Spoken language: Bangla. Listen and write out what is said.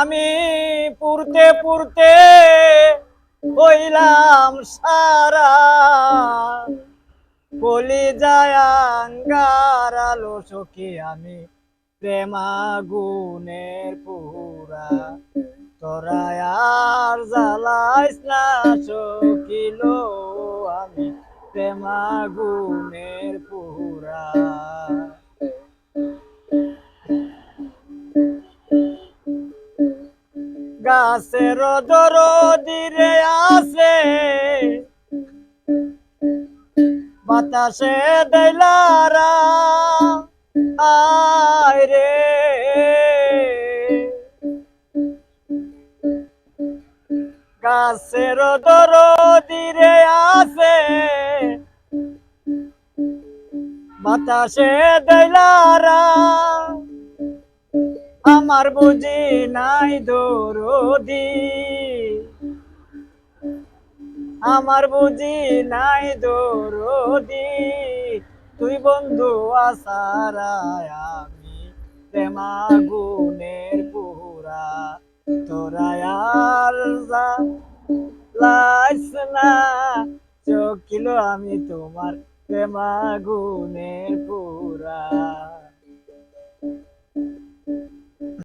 আমি পুরতে পুরতে হইলাম সারা। কলি যায় আঙ্গার আলো, সখী আমি প্রেমা গুণের পুরা। তোরা আর জ্বালাইস না সকিল আমি প্রেমা গুণের পুরা। গাছের দরদিরে আছে। বাতাসে দেলারা আয় রে। গাছের দরদিরে আছে। বাতাসে দেলারা আমার বুঝি নাই দরদি। আমার বুঝি নাই দরদি। তুই বন্ধু আসারায় আমি প্রেমা গুণের পুরা। তোরা লাইস না, চকিল আমি তোমার প্রেমা গুণের পুরা।